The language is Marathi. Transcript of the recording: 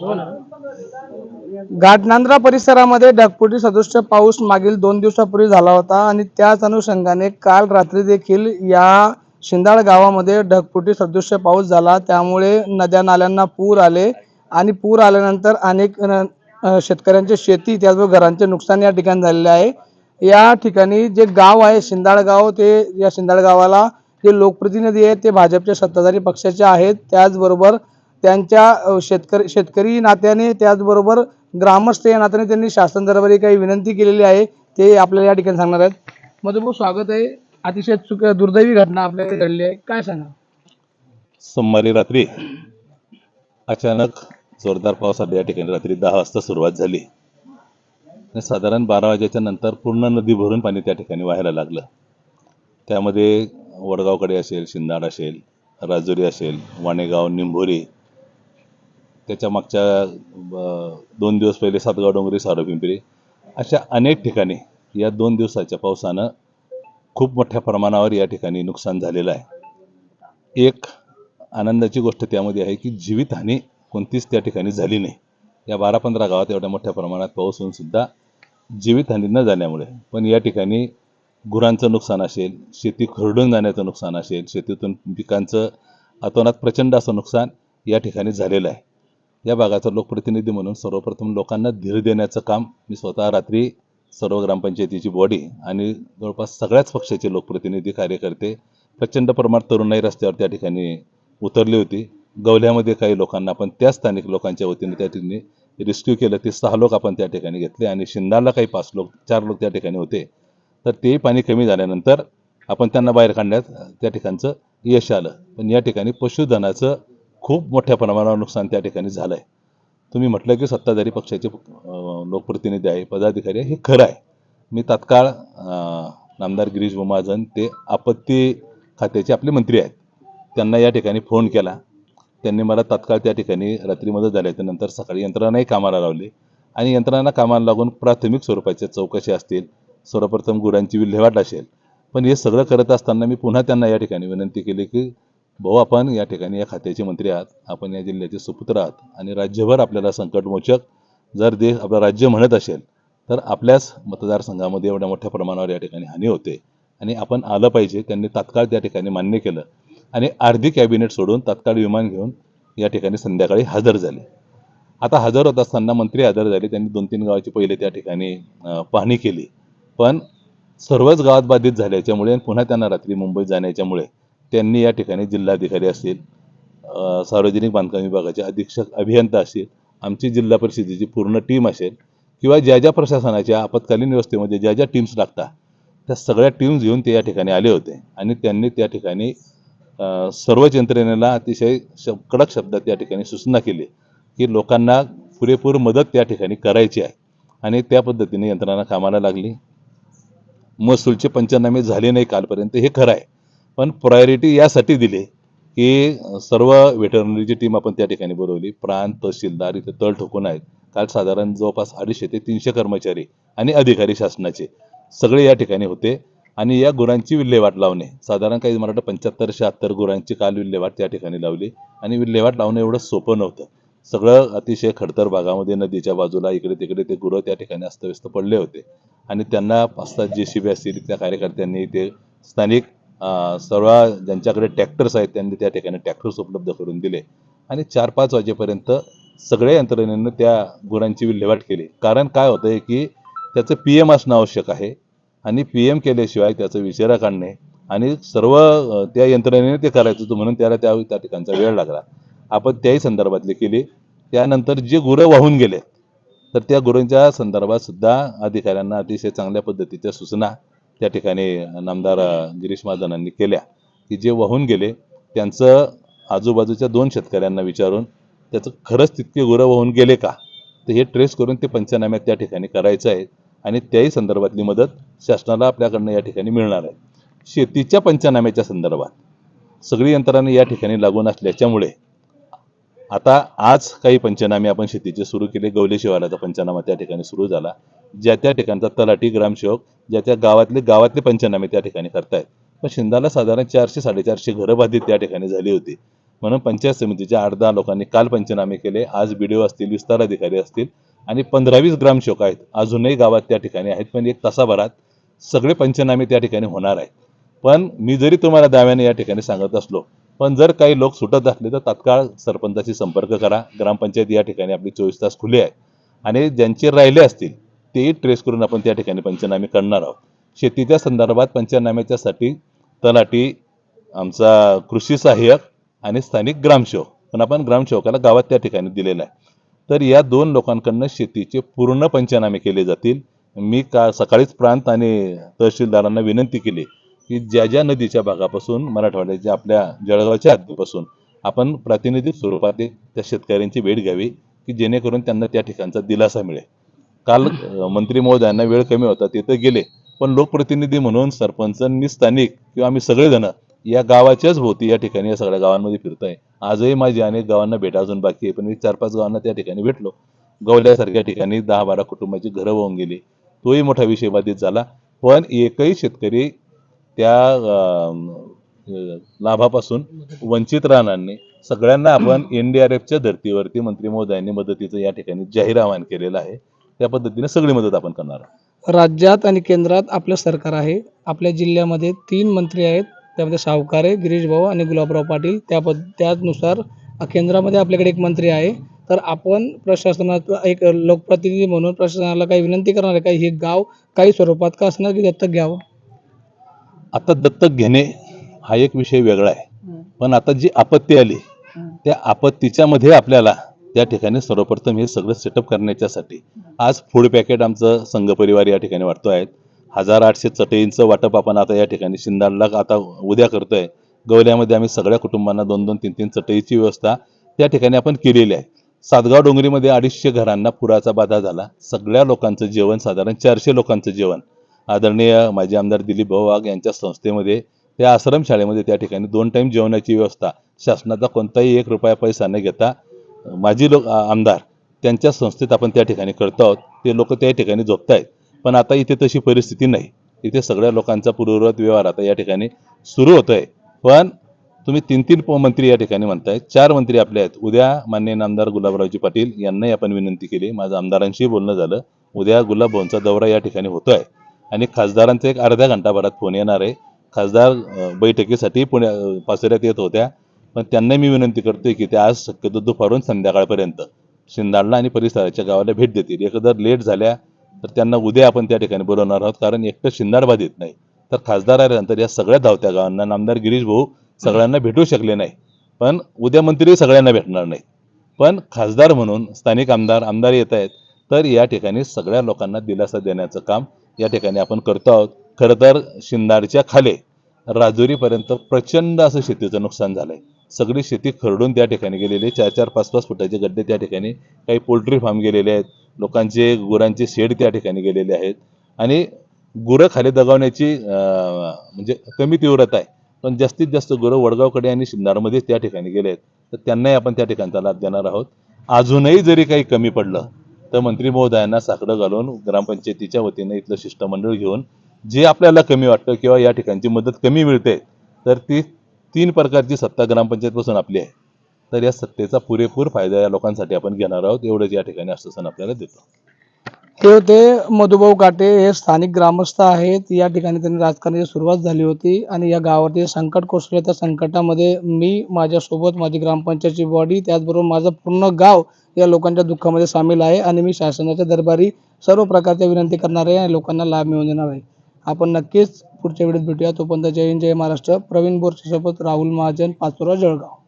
हो घाटनांद्रा परिसरामध्ये ढगफुटी सदृश पाऊस मागील दोन दिवसापूर्वी झाला होता आणि त्याच अनुषंगाने काल रात्री देखील या शिंदाळ गावामध्ये ढगफुटी सदृश पाऊस झाला. त्यामुळे नद्या नाल्यांना पूर आले आणि पूर आल्यानंतर अनेक शेतकऱ्यांची शेतकऱ्यांचे शेती त्याचबरोबर घरांचे नुकसान या ठिकाणी झालेले आहे. या ठिकाणी जे गाव आहे शिंदाळ गाव ते या शिंदाळ गावाला जे लोकप्रतिनिधी आहेत ते भाजपच्या सत्ताधारी पक्षाचे आहेत. त्याचबरोबर त्यांच्या शेतकरी शेतकरी नात्याने त्याचबरोबर ग्रामस्थ या नात्याने त्यांनी शासन दरबारी काही विनंती केलेली आहे ते आपल्याला या ठिकाणी सांगणार आहेत. मधुभाऊ स्वागत आहे. अतिशय चुक दुर्दैवी घटना आपल्याकडे घडली आहे. काय सांगा? सोमवारी रात्री अचानक जोरदार पावसाला या ठिकाणी रात्री दहा वाजता सुरुवात झाली. आणि साधारण बारा वाजेच्या नंतर पूर्ण नदी भरून पाणी त्या ठिकाणी व्हायला लागलं. त्यामध्ये वडगावकडे असेल शिंदाड असेल राजुरी असेल वाणेगाव निंभोरी त्याच्या मागच्या दोन दिवस पहिले सातगाव डोंगरी सारोपिंपरी अशा अनेक ठिकाणी या दोन दिवसाच्या पावसानं खूप मोठ्या प्रमाणावर या ठिकाणी नुकसान झालेलं आहे. एक आनंदाची गोष्ट त्यामध्ये आहे की जीवितहानी कोणतीच त्या ठिकाणी झाली नाही. या बारा पंधरा गावात एवढ्या मोठ्या प्रमाणात पाऊस होऊन सुद्धा जीवितहानी न झाल्यामुळे पण या ठिकाणी गुरांचं नुकसान असेल शेती खरडून जाण्याचं नुकसान असेल शेतीतून पिकांचं अतोनात प्रचंड असं नुकसान या ठिकाणी झालेलं आहे. या भागाचा लोकप्रतिनिधी म्हणून सर्वप्रथम लोकांना धीर देण्याचं काम मी स्वतः रात्री सर्व ग्रामपंचायतीची बॉडी आणि जवळपास सगळ्याच पक्षाचे लोकप्रतिनिधी कार्यकर्ते प्रचंड प्रमाणात तरुणाई रस्त्यावर त्या ठिकाणी उतरली होती. गवल्यामध्ये काही लोकांना आपण त्या स्थानिक लोकांच्या वतीने त्या ठिकाणी रेस्क्यू केलं. ते सहा लोक आपण त्या ठिकाणी घेतले आणि शिंदाला काही पाच लोक चार लोक त्या ठिकाणी होते. तर तेही पाणी कमी झाल्यानंतर आपण त्यांना बाहेर काढण्यात त्या ठिकाणचं यश आलं. पण या ठिकाणी पशुधनाचं खूप मोठ्या प्रमाणावर नुकसान त्या ठिकाणी झालं आहे तुम्ही म्हटलं की सत्ताधारी पक्षाचे लोकप्रतिनिधी आहे पदाधिकारी आहे हे खरं आहे. मी तात्काळ नामदार गिरीश महाजन ते आपत्ती खात्याचे आपले मंत्री आहेत. त्यांना या ठिकाणी फोन केला. त्यांनी मला तात्काळ त्या ठिकाणी रात्री मदत झाल्याच्यानंतर सकाळी यंत्रणाही कामाला लावली. आणि यंत्रणा कामाला लागून प्राथमिक स्वरूपाच्या चौकशी असतील सर्वप्रथम गुरांची विल्हेवाट असेल. पण हे सगळं करत असताना मी पुन्हा त्यांना या ठिकाणी विनंती केली की भाऊ आपण या ठिकाणी या खात्याचे मंत्री आहात. आपण या जिल्ह्याचे सुपुत्र आहात. आणि राज्यभर आपल्याला संकटमोचक जर देश आपलं राज्य म्हणत असेल तर आपल्याच मतदारसंघामध्ये एवढ्या मोठ्या प्रमाणावर या ठिकाणी हानी होते. आणि आपण आलं पाहिजे त्यांनी तात्काळ त्या ठिकाणी मान्य केलं. आणि अर्धी कॅबिनेट सोडून तात्काळ विमान घेऊन या ठिकाणी संध्याकाळी हजर झाले. आता हजर होत असताना मंत्री हजर झाले त्यांनी दोन तीन गावाची पहिले त्या ठिकाणी पाहणी केली. पण सर्वच गावात बाधित झाल्याच्यामुळे पुन्हा त्यांना रात्री मुंबईत जाण्याच्यामुळे त्यांनी या ठिकाणी जिल्हाधिकारी असतील सार्वजनिक बांधकाम विभागाचे अधीक्षक अभियंता असतील आमची जिल्हा परिषदेची पूर्ण टीम असेल किंवा ज्या ज्या प्रशासनाच्या आपत्कालीन व्यवस्थेमध्ये ज्या ज्या टीम्स लागतात त्या सगळ्या टीम्स घेऊन ते या ठिकाणी आले होते. आणि त्यांनी त्या ठिकाणी सर्वच यंत्रणेला अतिशय श कडक शब्दात त्या ठिकाणी सूचना केली की लोकांना पुरेपूर मदत त्या ठिकाणी करायची आहे. आणि त्या पद्धतीने यंत्रणा कामाला लागली. महसूलचे पंचनामे झाले नाही कालपर्यंत हे खरं आहे. पण प्रायोरिटी यासाठी दिली की सर्व व्हेटरनरीची टीम आपण त्या ठिकाणी बोलवली. प्रांत तहसीलदार इथे तळ ठोकून आहेत. काल साधारण जवळपास अडीचशे ते तीनशे कर्मचारी आणि अधिकारी शासनाचे. सगळे या ठिकाणी होते. आणि या गुरांची विल्हेवाट लावणे. साधारण काही मराठा पंच्याहत्तर शहात्तर गुरांची काल विल्हेवाट त्या ठिकाणी लावली. आणि विल्हेवाट लावणं एवढं सोपं नव्हतं. सगळं अतिशय खडतर भागामध्ये नदीच्या बाजूला इकडे तिकडे ते गुरं त्या ठिकाणी अस्तव्यस्त पडले होते. आणि त्यांना पाच सात जे सी बी असतील त्या कार्यकर्त्यांनी ते स्थानिक सर्व ज्यांच्याकडे ट्रॅक्टर्स आहेत त्यांनी त्या ठिकाणी ट्रॅक्टर्स उपलब्ध करून दिले. आणि चार पाच वाजेपर्यंत सगळ्या यंत्रणेनं त्या गुरांची विल्हेवाट केली. कारण काय होतं आहे की त्याचं पी एम असणं आवश्यक आहे आणि पी एम केल्याशिवाय त्याचं विचारा काढणे आणि सर्व त्या यंत्रणेने ते करायचं होतं म्हणून त्याला त्या त्या ठिकाणचा वेळ लागला. आपण त्याही संदर्भातली केली. त्यानंतर जे गुरं वाहून गेले तर त्या गुरांच्या संदर्भात सुद्धा अधिकाऱ्यांना अतिशय चांगल्या पद्धतीच्या सूचना त्या ठिकाणी नामदार गिरीश महाजनांनी केल्या. की जे वाहून गेले त्यांचं आजूबाजूच्या दोन शेतकऱ्यांना विचारून त्याचं खरंच तितके गुरं वाहून गेले का? तर हे ट्रेस करून ते पंचनाम्यात त्या ठिकाणी करायचं आहे. आणि त्याही संदर्भातली मदत शासनाला आपल्याकडनं या ठिकाणी मिळणार आहे. शेतीच्या पंचनाम्याच्या संदर्भात सगळी यंत्रणा या ठिकाणी लागून असल्याच्यामुळे आता आज काही पंचनामे आपण शेतीचे सुरू केले. गवले शिवाराचा पंचनामा त्या ठिकाणी सुरू झाला. ज्या त्या ठिकाणचा तलाठी ग्रामसेवक ज्या त्या गावातले गावातले पंचनामे त्या ठिकाणी करतायत. पण शिंदाला साधारण चारशे साडेचारशे घरं बाधित त्या ठिकाणी झाली होती. म्हणून पंचायत समितीच्या आठ दहा लोकांनी काल पंचनामे केले आज बी असतील विस्तार अधिकारी असतील आणि पंधरावीस ग्रामसेवक आहेत. अजूनही गावात त्या ठिकाणी आहेत पण एक तासाभरात सगळे पंचनामे त्या ठिकाणी होणार आहेत. पण मी जरी तुम्हाला दाव्याने या ठिकाणी सांगत असलो पण जर काही लोक सुटत असले तर तात्काळ सरपंचाशी संपर्क करा. ग्रामपंचायत या ठिकाणी आपली चोवीस तास खुली आहे. आणि ज्यांचे राहिले असतील ते ट्रेस करून आपण त्या ठिकाणी पंचनामे करणार आहोत. शेतीच्या संदर्भात पंचनाम्याच्यासाठी तलाठी आमचा कृषी सहाय्यक आणि स्थानिक ग्रामसेवक. पण आपण ग्रामसेवकाला गावात त्या ठिकाणी दिलेला आहे. तर या दोन लोकांकडनं शेतीचे पूर्ण पंचनामे केले जातील. मी का सकाळीच प्रांत आणि तहसीलदारांना विनंती केली की ज्या ज्या नदीच्या भागापासून मराठवाड्याच्या आपल्या जळगावच्या हद्दीपासून आपण प्रातिनिधिक स्वरूपात त्या शेतकऱ्यांची भेट घ्यावी की जेणेकरून त्यांना त्या ठिकाणचा दिलासा मिळेल. काल मंत्री महोदयांना वेळ कमी होता तिथं गेले. पण लोकप्रतिनिधी म्हणून सरपंचांनी स्थानिक किंवा आम्ही सगळेजण या गावाच्याच भोवती या ठिकाणी या सगळ्या गावांमध्ये फिरतोय. आजही माझी अनेक गावांना भेट अजून बाकी आहे पण मी चार पाच गावांना त्या ठिकाणी भेटलो. गवल्यासारख्या ठिकाणी दहा बारा कुटुंबाची घरं होऊन गेली. तोही मोठा विषय बाधित झाला. पण एकही शेतकरी त्या लाभापासून वंचित राहणार नाही. सगळ्यांना आपण एन डी आर धर्तीवरती मंत्री महोदयांनी मदतीचं या ठिकाणी जाहीर आवाहन केलेलं आहे. त्या पद्धतीने सगळी मदत आपण करणार आहोत. राज्यात आणि केंद्रात आपलं सरकार आहे. आपल्या जिल्ह्यामध्ये तीन मंत्री आहेत. त्यामध्ये सावकारे गिरीश भाऊ आणि गुलाबराव पाटील. त्या पद त्यानुसार केंद्रामध्ये आपल्याकडे एक मंत्री आहे. तर आपण प्रशासनात एक लोकप्रतिनिधी म्हणून प्रशासनाला काही विनंती करणार आहे का? हे गाव काही स्वरूपात का असणार की दत्तक घ्यावं? आता दत्तक घेणे हा एक विषय वेगळा आहे. पण आता जी आपत्ती आली त्या आपत्तीच्या मध्ये आपल्याला त्या ठिकाणी सर्वप्रथम हे सगळं सेटअप करण्याच्यासाठी आज फूड पॅकेट आमचं संघ परिवार या ठिकाणी वाटतो आहेत हजार आठशे चटईंचं वाटप आपण आता या ठिकाणी शिंदाडला आता उद्या करतोय. गवल्यामध्ये आम्ही सगळ्या कुटुंबांना दोन दोन तीन तीन चटईची व्यवस्था त्या ठिकाणी आपण केलेली आहे. सातगाव डोंगरीमध्ये अडीचशे घरांना पुराचा बाधा झाला. सगळ्या लोकांचं जेवण साधारण चारशे लोकांचं जेवण. आदरणीय माजी आमदार दिलीप भाऊ वाघ यांच्या संस्थेमध्ये त्या आश्रमशाळेमध्ये त्या ठिकाणी दोन टाईम जेवणाची व्यवस्था. शासनाचा कोणताही एक रुपया पैसा न घेता माजी लोक आमदार त्यांच्या संस्थेत आपण त्या ठिकाणी करतो आहोत. ते लोक त्या ठिकाणी झोपतायत. पण आता इथे तशी परिस्थिती नाही. इथे सगळ्या लोकांचा पूर्ववत व्यवहार आता या ठिकाणी सुरू होत आहे पण तुम्ही तीन तीन मंत्री या ठिकाणी म्हणताय. चार मंत्री आपले आहेत. उद्या माननीय आमदार गुलाबरावजी पाटील यांनाही आपण विनंती केली. माझं आमदारांशी बोलणं झालं. उद्या गुलाबभाऊंचा दौरा या ठिकाणी होतो आहे आणि खासदारांचा एक अर्ध्या घंटाभरात फोन येणार आहे. खासदार बैठकीसाठी पुण्या पाचोऱ्यात येत होत्या. पण त्यांना मी विनंती करतोय की ते आज शक्यतो दुपारून संध्याकाळपर्यंत शिंदाडला आणि परिसराच्या गावाला भेट देतील. एकदर लेट झाल्या तर त्यांना उद्या आपण त्या ठिकाणी बोलवणार आहोत. कारण एकटं शिंदाड येत नाही. तर खासदार आल्यानंतर या सगळ्या धावत्या गावांना नामदार गिरीश भाऊ सगळ्यांना भेटू शकले नाही. पण उद्या मंत्री सगळ्यांना भेटणार नाही. पण खासदार म्हणून स्थानिक आमदार आमदार येत आहेत. तर या ठिकाणी सगळ्या लोकांना दिलासा देण्याचं काम या ठिकाणी आपण करतो आहोत. खरं तर शिंदाडच्या खाले राजुरीपर्यंत प्रचंड असं शेतीचं नुकसान झालंय. सगळी शेती खरडून त्या ठिकाणी गेलेली आहे. चार चार पाच पाच फुटाचे गड्डे त्या ठिकाणी काही पोल्ट्री फार्म गेलेले आहेत. लोकांचे गुरांचे शेड त्या ठिकाणी गेलेले आहेत. आणि गुरं खाली दगावण्याची म्हणजे कमी तीव्रता आहे. पण जास्तीत जास्त गुरं वडगावकडे आणि शिंदाडमध्ये त्या ठिकाणी गेले आहेत. तर त्यांनाही आपण त्या ठिकाणचा लाभ देणार आहोत. अजूनही जरी काही कमी पडलं तर मंत्री महोदयांना साकडं घालून ग्रामपंचायतीच्या वतीने इथलं शिष्टमंडळ घेऊन जे आपल्याला कमी वाटतं किंवा या ठिकाणची मदत कमी मिळते तर ती तीन प्रकारची सत्ता ग्रामपंचायतपासून आपली आहे. तर या सत्तेचा पुरेपूर फायदा या लोकांसाठी आपण घेणार आहोत. एवढंच या ठिकाणी आश्वासन आपल्याला देतो. ते होते मधुभाऊ काटे. हे स्थानिक ग्रामस्थ आहेत. या ठिकाणी त्यांनी राजकारणाची सुरुवात झाली होती आणि या गावातील संकट कोसळलं. त्या संकटामध्ये मी माझ्यासोबत माझी ग्रामपंचायतची बॉडी त्याचबरोबर माझं पूर्ण गाव या लोकांच्या दुःखामध्ये सामील आहे आणि मी शासनाच्या दरबारी सर्व प्रकारच्या विनंती करणार आहे आणि लोकांना लाभ मिळवून देणार आहे. आपण नक्कीच पुढच्या वेळेस भेटूया. तोपर्यंत जय हिंद जय महाराष्ट्र. प्रवीण बोरच्यासोबत राहुल महाजन पाचोरा जळगाव.